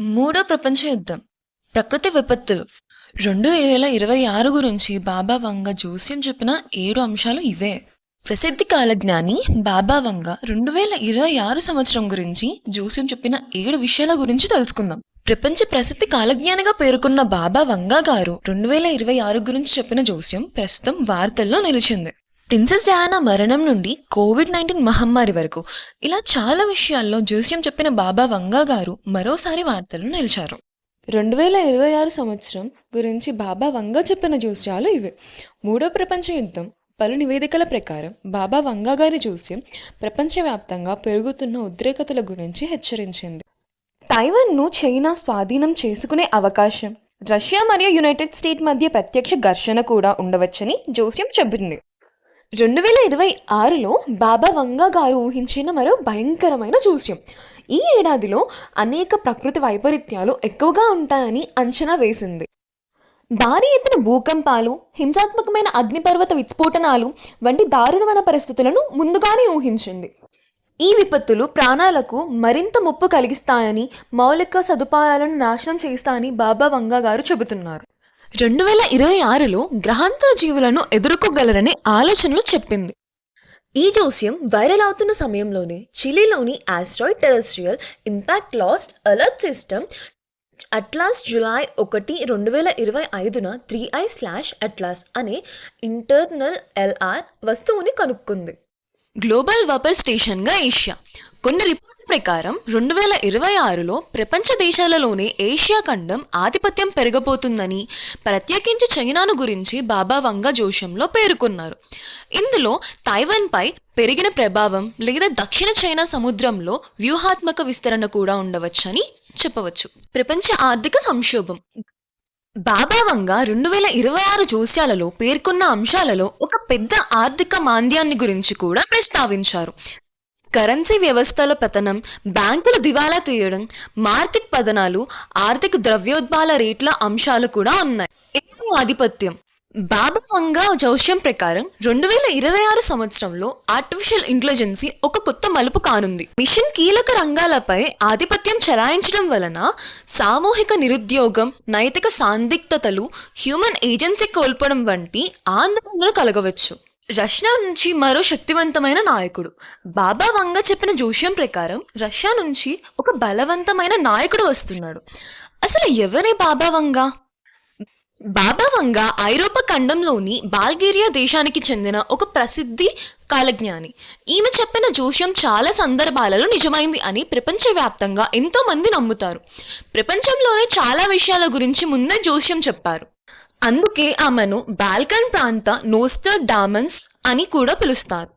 మూడో ప్రపంచ యుద్ధం. ప్రకృతి విపత్తులు. రెండు వేల ఇరవై ఆరు గురించి బాబా వంగ జోస్యం చెప్పిన ఏడు అంశాలు ఇవే. ప్రసిద్ధి కాలజ్ఞాని బాబా వంగ రెండు వేల ఇరవై ఆరు సంవత్సరం గురించి జోస్యం చెప్పిన ఏడు విషయాల గురించి తెలుసుకుందాం. ప్రపంచ ప్రసిద్ధి కాలజ్ఞానిగా పేర్కొన్న బాబా వంగా గారు రెండు వేల ఇరవై ఆరు గురించి చెప్పిన జోస్యం ప్రస్తుతం వార్తల్లో నిలిచింది. ప్రిన్సెస్ డయానా మరణం నుండి కోవిడ్ నైన్టీన్ మహమ్మారి వరకు. ఇలా చాలా విషయాల్లో జోస్యం చెప్పిన బాబా వంగా గారు మరోసారి వార్తలు నిలిచారు. రెండు వేల ఇరవై ఆరు సంవత్సరం గురించి బాబా వంగా చెప్పిన జోస్యాలు ఇవే. మూడో ప్రపంచ యుద్ధం పలు నివేదికల ప్రకారం బాబా వంగా గారి జోస్యం ప్రపంచవ్యాప్తంగా పెరుగుతున్న ఉద్రేకతల గురించి హెచ్చరించింది. తైవాన్ను చైనా స్వాధీనం చేసుకునే అవకాశం రష్యా మరియు యునైటెడ్ స్టేట్ మధ్య ప్రత్యక్ష ఘర్షణ కూడా ఉండవచ్చని జోస్యం చెబుతుంది. రెండు వేల ఇరవై ఆరులో బాబా వంగా గారు ఊహించిన మరో భయంకరమైన జోస్యం. ఈ ఏడాదిలో అనేక ప్రకృతి వైపరీత్యాలు ఎక్కువగా ఉంటాయని అంచనా వేసింది. భారీ ఎత్తున భూకంపాలు హింసాత్మకమైన అగ్నిపర్వత విస్ఫోటనాలు వంటి దారుణమైన పరిస్థితులను ముందుగానే ఊహించింది. ఈ విపత్తులు ప్రాణాలకు మరింత ముప్పు కలిగిస్తాయని మౌలిక సదుపాయాలను నాశనం చేస్తాయని బాబా వంగా గారు చెబుతున్నారు. రెండు వేల ఇరవై ఆరులో గ్రహాంతర జీవులను ఎదుర్కోగలరనే ఆలోచనలు చెప్పింది. ఈ జోస్యం వైరల్ అవుతున్న సమయంలోనే చిలీలోని asteroid terrestrial impact last alert system ATLAS July ఒకటి రెండు వేల ఇరవై ఐదున త్రీ ఐ స్లాష్ అట్లాస్ అనే ఇంటర్నల్ ఎల్ఆర్ వస్తువుని కనుక్కుంది. గ్లోబల్ వాపర్ స్టేషన్గా ఏషియా. కొన్ని రిపోర్ట్ ప్రకారం రెండు వేల ఇరవై ఆరులో ప్రపంచ దేశాలలోనే ఏషియా ఖండం ఆధిపత్యం పెరగబోతుందని ప్రత్యేకించి చైనాను గురించి బాబా వంగ జోషంలో పేర్కొన్నారు. ఇందులో తైవాన్పై పెరిగిన ప్రభావం లేదా దక్షిణ చైనా సముద్రంలో వ్యూహాత్మక విస్తరణ కూడా ఉండవచ్చని చెప్పవచ్చు. ప్రపంచ ఆర్థిక సంక్షోభం. బాబా వంగ రెండు వేల ఇరవై ఆరు జోస్యాలలో పేర్కొన్న అంశాలలో ఒక పెద్ద ఆర్థిక మాంద్యాన్ని గురించి కూడా ప్రస్తావించారు. కరెన్సీ వ్యవస్థల పతనం బ్యాంకులు దివాలా తీయడం మార్కెట్ పతనాలు ఆర్థిక ద్రవ్యోద్బాల రేట్ల అంశాలు కూడా ఉన్నాయి. ఆధిపత్యం. బాబు వంగా జోష్యం ప్రకారం రెండు వేల ఇరవై ఆరు సంవత్సరంలో ఆర్టిఫిషియల్ ఇంటెలిజెన్సీ ఒక కొత్త మలుపు కానుంది. మిషన్ కీలక రంగాలపై ఆధిపత్యం చెలాయించడం వలన సామూహిక నిరుద్యోగం నైతిక సాందిగ్ధతలు హ్యూమన్ ఏజెన్సీ కోల్పోవడం వంటి ఆందోళనలు కలగవచ్చు. రష్యా నుంచి మరో శక్తివంతమైన నాయకుడు. బాబా వంగ చెప్పిన జోష్యం ప్రకారం రష్యా నుంచి ఒక బలవంతమైన నాయకుడు వస్తున్నాడు. అసలు ఎవరే బాబా వంగ? బాబా వంగ ఐరోపా ఖండంలోని బాల్గేరియా దేశానికి చెందిన ఒక ప్రసిద్ధి కాలజ్ఞాని. ఈమె చెప్పిన జోష్యం చాలా సందర్భాలలో నిజమైంది అని ప్రపంచవ్యాప్తంగా ఎంతో మంది నమ్ముతారు. ప్రపంచంలోనే చాలా విషయాల గురించి ముందే జోష్యం చెప్పారు. అందుకే ఆమెను బాల్కన్ ప్రాంత నోస్టర్ డామన్స్ అని కూడా పిలుస్తారు.